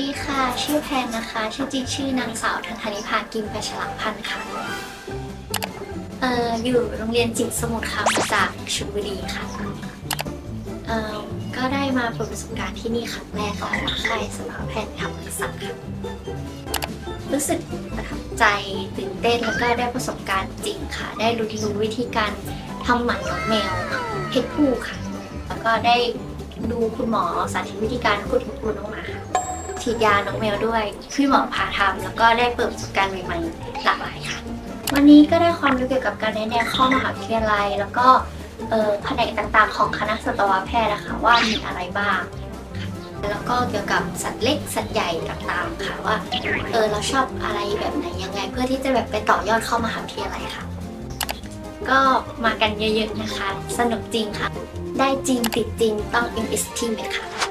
ดีค่ะ ชื่อแพนนะคะ ชื่อจริงชื่อนางสาวทันธนิพากิมประชลพันธ์ค่ะเอ่ออยู่โรงเรียนจิตรสมุทรค่ะมาจากชลบุรีค่ะเอ่อก็ได้มาเปิดประสบการณ์ที่นี่ครั้งแรกค่ะค่ายสภาแพนทย์ธรรมศักค่ะรู้สึกประทับใจตื่นเต้นแล้วก็ได้ประสบการณ์จริงค่ะ ได้รู้ที่รู้วิธีการทำหมันน้องแมวเพศผู้ค่ะ แล้วก็ได้ดูคุณหมอสาธิตวิธีการขุดหูน้องหมาค่ะ ฉีดยาน้องแมวด้วยคือหมอพาทำแล้วก็ได้เปิดประสบการณ์ใหม่ๆหลากหลายค่ะ วันนี้ก็ได้ความรู้เกี่ยวกับการแนะแนวข้ามหาวิทยาลัย แล้วก็แผนกต่างๆ ของคณะสัตวแพทย์นะคะว่ามีอะไรบ้าง แล้วก็เกี่ยวกับสัตว์เล็กสัตว์ใหญ่ต่างๆค่ะว่าเออเราชอบอะไรแบบไหนยังไง เพื่อที่จะแบบไปต่อยอดเข้ามหาวิทยาลัยค่ะ ก็มากันเยอะๆนะคะ สนุกจริงค่ะ ได้จริงติดจริงต้อง MS Team เลยค่ะ